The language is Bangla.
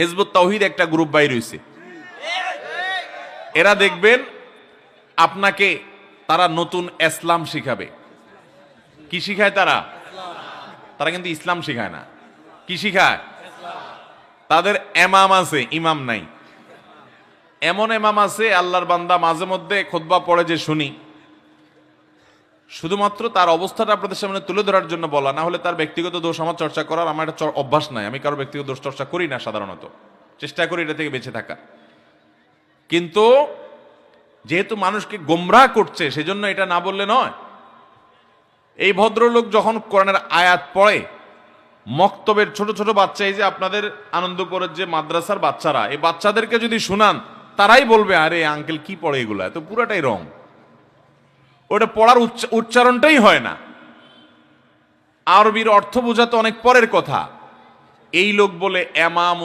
হেজবুত তাওহিদ একটা গ্রুপ বাইর হইছে। এরা দেখবেন আপনাকে তারা নতুন ইসলাম শিখাবে। কি শিখায় তারা? তারা কিন্তু ইসলাম শিখায় না। কি শিখায়? তাদের এমাম আছে, ইমাম নাই। এমন এমাম আছে, আল্লাহর বান্দা মাঝে মধ্যে খোদবা পড়ে যে শুনি। শুধুমাত্র তার অবস্থাটা আপনাদের সামনে তুলে ধরার জন্য বলা, না হলে তার ব্যক্তিগত দোষ আমার চর্চা করার আমার একটা অভ্যাস নাই। আমি কারও ব্যক্তিগত দোষ চর্চা করি না সাধারণত। চেষ্টা করি এটা থেকে বেঁচে থাকা। কিন্তু যেহেতু মানুষকে গোমরাহ করছে, সেজন্য এটা না বললে নয়। এই ভদ্রলোক যখন কোরআনের আয়াত পড়ে, মক্তবের ছোট ছোট বাচ্চা, এই যে আপনাদের আনন্দপুরের যে মাদ্রাসার বাচ্চারা, এই বাচ্চাদেরকে যদি শুনান, তারাই বলবে, আরে, আঙ্কেল, কি পড়ে এগুলা? তো পুরাটাই রং। ওটা পড়ার উচ্চ- উচ্চারণটাই হয় না। আরবির অর্থ বোঝা তো অনেক পরের কথা। এই লোক বলে এমাম